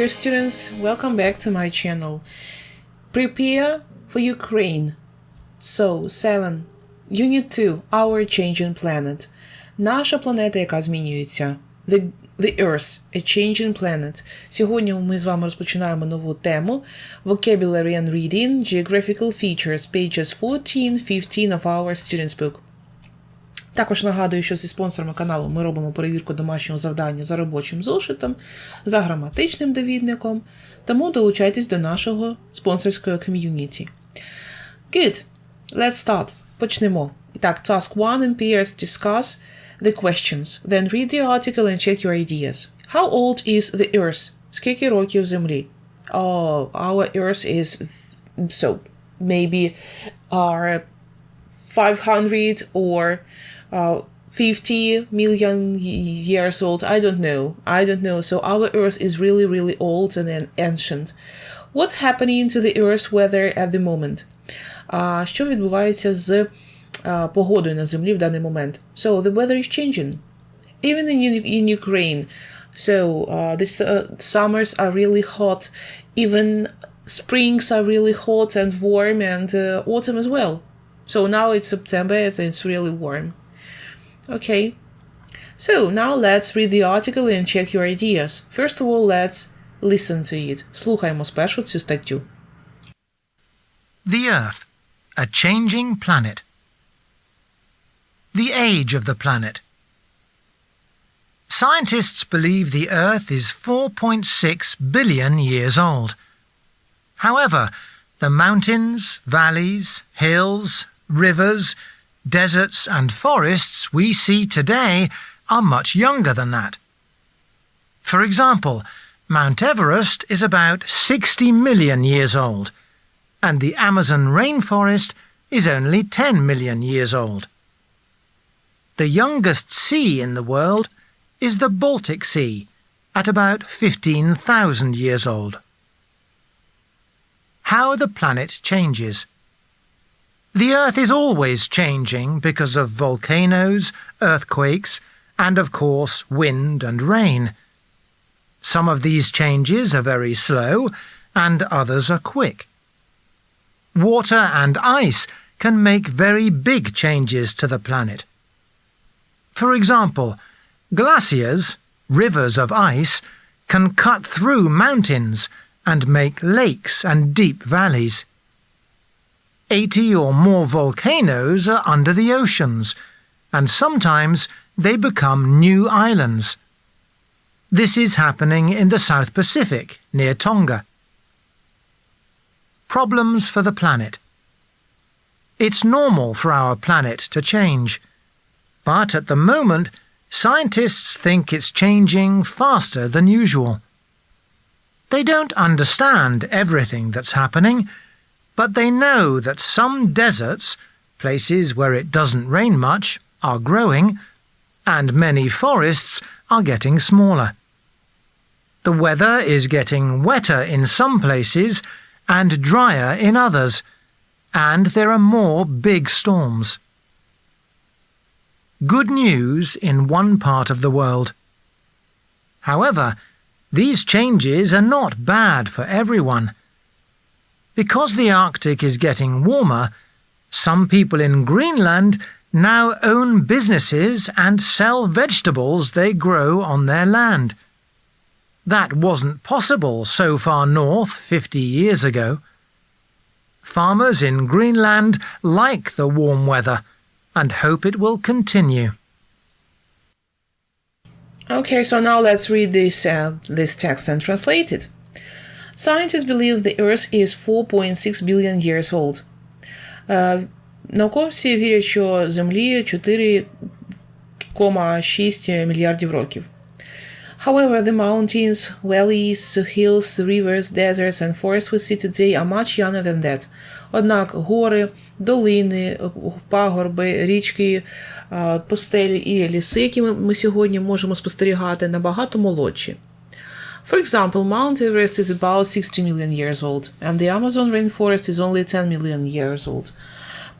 dear students, welcome back to my channel. Prepare for Ukraine. So, 7. Unit 2. Our Changing Planet. Наша планета, яка змінюється. The, the Earth, a Changing Planet. Сьогодні ми з вами розпочинаємо нову тему Vocabulary and Reading, Geographical Features, pages 14-15 of our student's book. Також нагадую, що зі спонсорами каналу ми робимо перевірку домашнього завдання за робочим зошитом, за граматичним довідником, тому долучайтесь до нашого спонсорського ком'юніті. Good. Let's start. Почнемо. І так, task 1 in pairs discuss the questions. Then read the article and check your ideas. How old is the Earth? Скільки років Землі? Oh, our Earth is so maybe are 500 or uh, 50 million years old. I don't know. I don't know. So our Earth is really, really old and ancient. What's happening to the Earth's weather at the moment? Uh, що відбувається з uh, погодою на землі в даний момент? So the weather is changing. Even in, in Ukraine. So uh, this uh, summers are really hot. Even springs are really hot and warm and uh, autumn as well. So now it's September and it's really warm. Okay. So now let's read the article and check your ideas. First of all, let's listen to it. Слухаємо спершу цю статтю. The Earth, a changing planet. The age of the planet. Scientists believe the Earth is 4.6 billion years old. However, the mountains, valleys, hills, rivers, deserts, and forests we see today are much younger than that. For example, Mount Everest is about 60 million years old and the Amazon rainforest is only 10 million years old. The youngest sea in the world is the Baltic Sea, at about 15,000 years old. How the planet changes. The Earth is always changing because of volcanoes, earthquakes, and of course wind and rain. Some of these changes are very slow, and others are quick. Water and ice can make very big changes to the planet. For example, glaciers, rivers of ice, can cut through mountains and make lakes and deep valleys. Eighty or more volcanoes are under the oceans, and sometimes they become new islands. This is happening in the South Pacific, near Tonga. Problems for the planet. It's normal for our planet to change, but at the moment, scientists think it's changing faster than usual. They don't understand everything that's happening, but they know that some deserts, places where it doesn't rain much, are growing, and many forests are getting smaller. The weather is getting wetter in some places and drier in others, and there are more big storms. Good news in one part of the world. However, these changes are not bad for everyone. Because the Arctic is getting warmer, some people in Greenland now own businesses and sell vegetables they grow on their land. That wasn't possible so far north 50 years ago. Farmers in Greenland like the warm weather and hope it will continue. Okay, so now let's read this, uh, this text and translate it. Scientists believe the Earth is 4.6 billion years old. Е, науковці вірять, що Землі 4,6 мільярдів років. However, the mountains, valleys, hills, rivers, deserts and forests we see today are much younger than that. Однак гори, долини, пагорби, річки, е, пустелі і ліси, які ми сьогодні можемо спостерігати, набагато молодші. For example, Mount Everest is about 60 million years old, and the Amazon rainforest is only 10 million years old.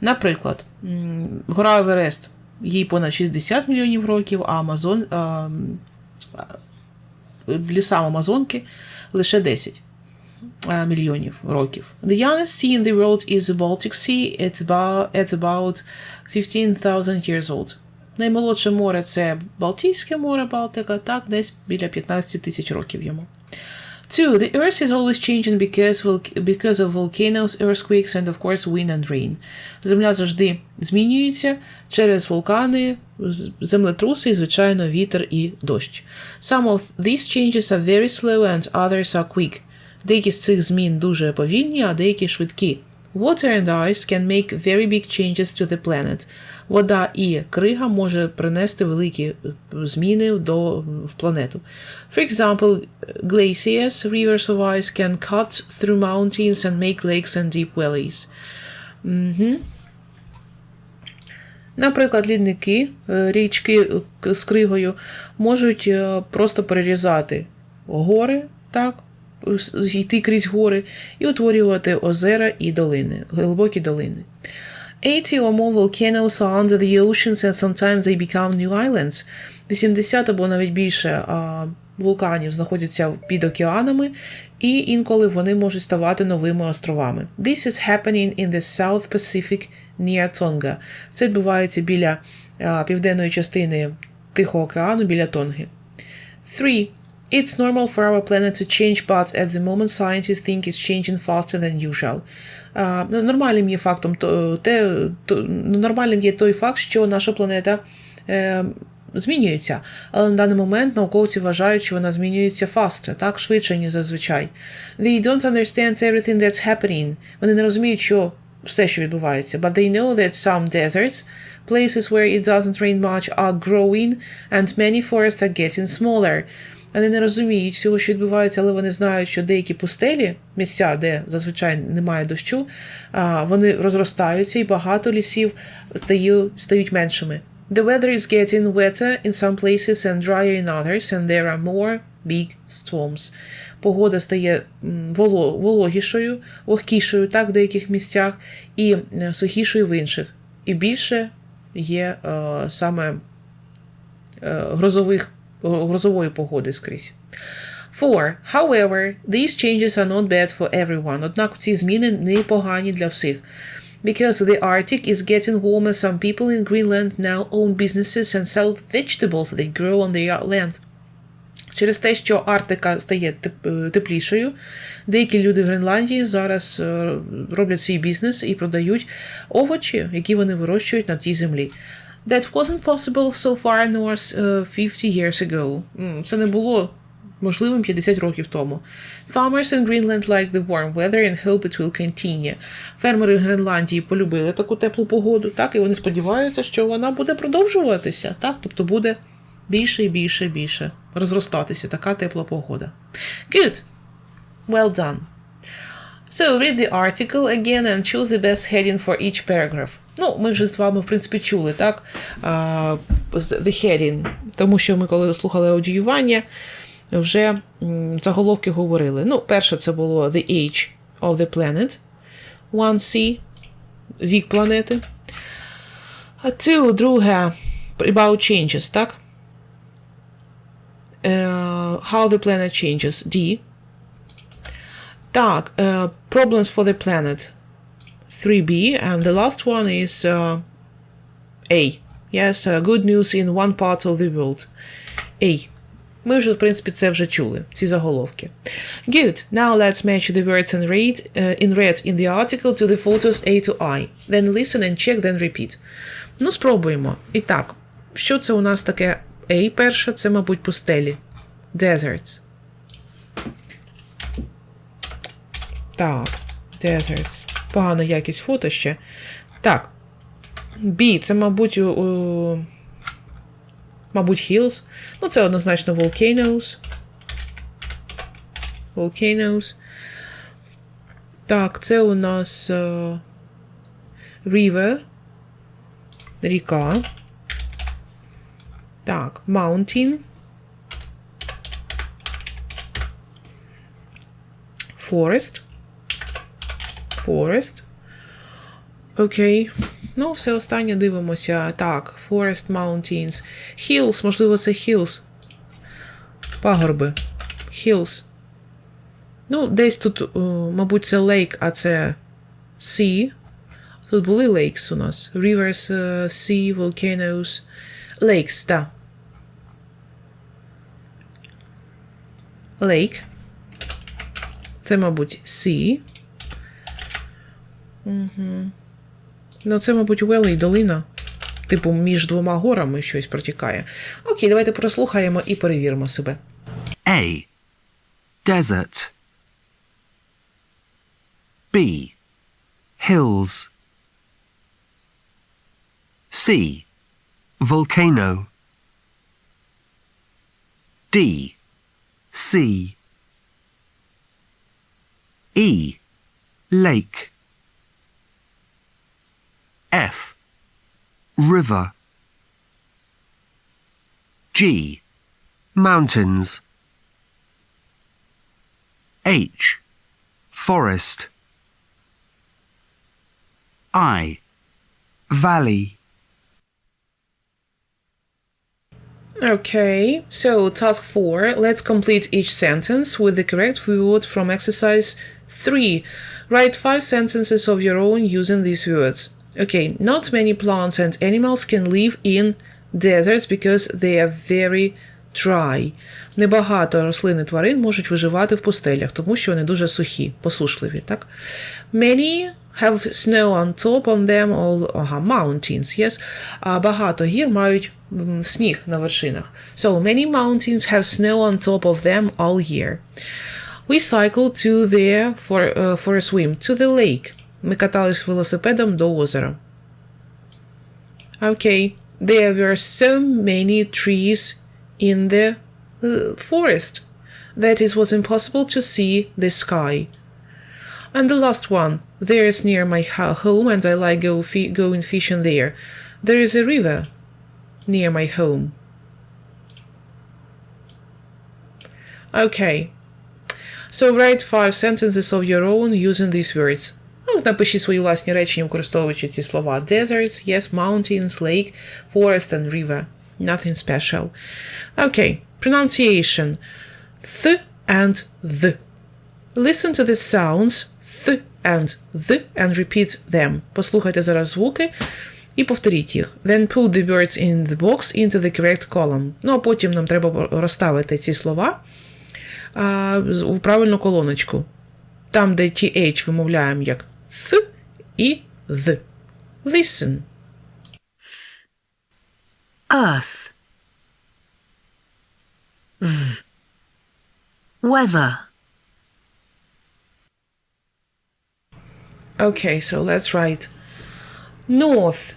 Наприклад, м, гора Еверест, їй понад 60 мільйонів років, а Амазон, а, м, лісам Амазонки лише 10 е, мільйонів років. The youngest sea in the world is the Baltic Sea. It's about, it's about 15,000 years old. Наймолодше море це Балтійське море, Балтика, так, десь біля 15 тисяч років йому. Two, the earth is always changing because, because of volcanoes, earthquakes and of course wind and rain. Земля завжди змінюється через вулкани, землетруси і, звичайно, вітер і дощ. Some of these changes are very slow and others are quick. Деякі з цих змін дуже повільні, а деякі швидкі. Water and ice can make very big changes to the planet. Вода і крига може принести великі е, зміни до в планету. For example, glaciers, rivers of ice can cut through mountains and make lakes and deep valleys. Наприклад, лідники, е, річки е, з кригою можуть е, просто перерізати гори, так, йти крізь гори і утворювати озера і долини, глибокі долини. 80 or more volcanoes are under the oceans and sometimes they become new islands. 80 або навіть більше а, вулканів знаходяться під океанами, і інколи вони можуть ставати новими островами. This is happening in the South Pacific near Tonga. Це відбувається біля а, південної частини Тихого океану, біля Тонги. 3. It's normal for our planet to change, but at the moment scientists think it's changing faster than usual. А, ну, Нормальним є фактом то, те, то, ну, нормальним є той факт, що наша планета е, змінюється. Але на даний момент науковці вважають, що вона змінюється faster, так, швидше, ніж зазвичай. They don't understand everything that's happening. Вони не розуміють, що все, що відбувається. But they know that some deserts, places where it doesn't rain much, are growing, and many forests are getting smaller. Вони не розуміють всього, що відбувається, але вони знають, що деякі пустелі, місця, де зазвичай немає дощу, вони розростаються, і багато лісів стають, меншими. The weather is getting wetter in some places and drier in others, and there are more big storms. Погода стає воло- вологішою, вогкішою так, в деяких місцях, і сухішою в інших. І більше є е, саме е, грозових, грозової погоди скрізь. Four. However, these changes are not bad for everyone. Однак ці зміни не погані для всіх. Because the Arctic is getting warmer, some people in Greenland now own businesses and sell vegetables they grow on their land. Через те, що Арктика стає е, теплішою, деякі люди в Гренландії зараз е, роблять свій бізнес і продають овочі, які вони вирощують на тій землі. That wasn't possible so far north е, 50 years ago. Це не було можливим 50 років тому. Farmers in Greenland like the warm weather and hope it will continue. Фермери Гренландії полюбили таку теплу погоду, так, і вони сподіваються, що вона буде продовжуватися, так, тобто буде більше і більше і більше розростатися така тепла погода. Good. Well done. So read the article again and choose the best heading for each paragraph. Ну, ми вже з вами, в принципі, чули, так? The heading, тому що ми, коли слухали аудіювання, вже заголовки говорили. Ну, перше це було The Age of the Planet, 1C, вік планети. А two, друге, About Changes, так? Е, how the planet changes, D. Так, е, Problems for the planet, 3B, and the last one is uh, A. Yes, uh, good news in one part of the world. A. Ми вже, в принципі, це вже чули, ці заголовки. Good. Now let's match the words in red, uh, in red in the article to the photos A to I. Then listen and check, then repeat. Ну, спробуємо. І так, що це у нас таке A перше? Це, мабуть, пустелі. Deserts. Так, deserts. Погана якість фото ще. Так. B, це, мабуть, у, мабуть, hills. Ну, це однозначно volcanoes. Volcanoes. Так, це у нас е, river. Ріка. Так, mountain. Forest. Forest. Окей. Ну, все останнє дивимося. Так, Forest Mountains. Hills, можливо, це Hills. Пагорби. Hills. Ну, десь тут, мабуть, це lake, а це sea. Тут були lakes у нас. Rivers, е, sea, volcanoes. Lakes, так. Lake. Це, мабуть, sea. Угу. Ну, це, мабуть, Вели і долина. Типу, між двома горами щось протікає. Окей, давайте прослухаємо і перевіримо себе. A. Desert. B. Hills. C. Volcano. D. Sea. E. Lake. F. River. G. Mountains. H. Forest. I. Valley. Okay, so task 4. Let's complete each sentence with the correct word from exercise 3. Write 5 sentences of your own using these words. Okay, not many plants and animals can live in deserts because they are very dry. Небагато рослин і тварин можуть виживати в пустелях, тому що вони дуже сухі, посушливі, так? Many have snow on top on them all ага, mountains, yes? А багато гір мають м, сніг на вершинах. So many mountains have snow on top of them all year. We cycled to there for, uh, for a swim, to the lake. Ми катались велосипедом до озера. Okay, there were so many trees in the uh, forest that it was impossible to see the sky. And the last one, there is near my ho- home, and I like go fi- going fishing there. There is a river near my home. Okay. So write five sentences of your own using these words. Ну, напишіть свої власні речення, використовуючи ці слова. Deserts, yes, mountains, lake, forest and river. Nothing special. Okay. Pronunciation. Th and the. Listen to the sounds th and the and repeat them. Послухайте зараз звуки і повторіть їх. Then put the words in the box into the correct column. Ну, а потім нам треба розставити ці слова а, в правильну колоночку. Там, де TH вимовляємо як th і the. Listen. Earth. V. Weather. Okay, so let's write north.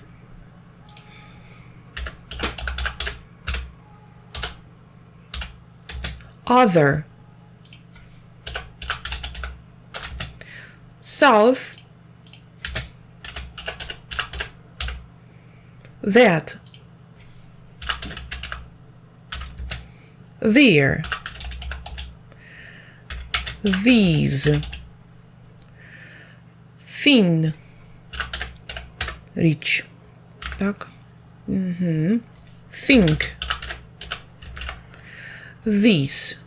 Other. South. That. There. These thin. Rich. Так. Угу. Think. These.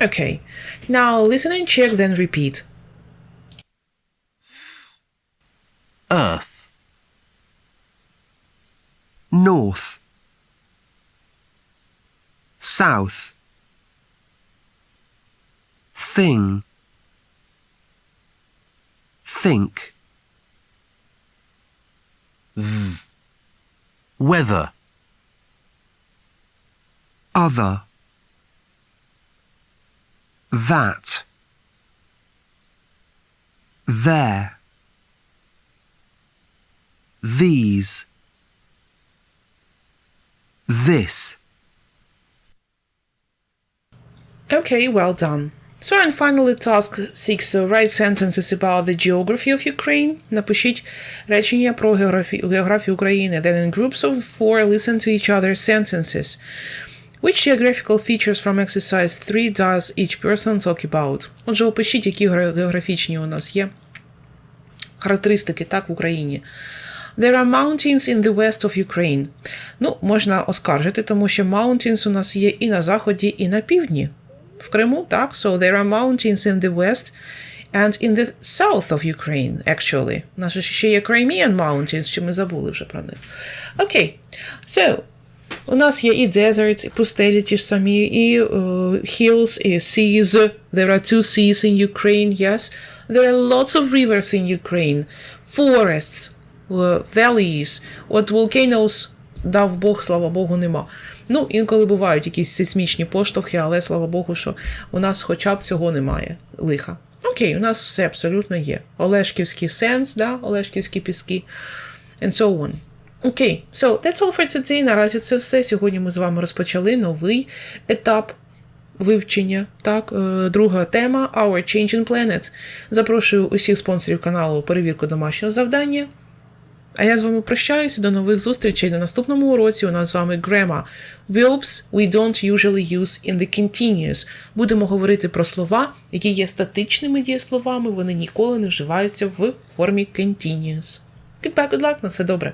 Okay. Now listen and check, then repeat. Earth. South. Thing. Think. Th. Weather. Other. That. There. These. This. Okay, well done. So and finally task 6. So write sentences about the geography of Ukraine. Напишіть речення про географію України. Then in groups of four listen to each other's sentences. Which geographical features from exercise 3 does each person talk about? Отже, опишіть, які географічні у нас є характеристики так в Україні. There are mountains in the west of Ukraine. Ну, можна оскаржити, тому що mountains у нас є і на заході, і на півдні. В Криму, так? So there are mountains in the west and in the south of Ukraine, actually. У нас же ще є Crimean mountains, що ми забули вже про них. Окей. So, у нас є і deserts, і пустелі ті ж самі, і е, hills, і seas. There are two seas in Ukraine, yes. There are lots of rivers in Ukraine. Forests, е, valleys. От volcanoes, дав Бог, слава Богу, нема. Ну, інколи бувають якісь сейсмічні поштовхи, але слава Богу, що у нас хоча б цього немає лиха. Окей, у нас все абсолютно є. Олешківський сенс, да? Олешківські піски, and so on. Окей, so that's all for today. Наразі це все. Сьогодні ми з вами розпочали новий етап вивчення. Так, е, друга тема Our Changing Planet. Запрошую усіх спонсорів каналу перевірку домашнього завдання. А я з вами прощаюся до нових зустрічей на наступному уроці. У нас з вами Grammar. Verbs we don't usually use in the continuous. Будемо говорити про слова, які є статичними дієсловами, вони ніколи не вживаються в формі continuous. Goodbye, good luck, на все добре.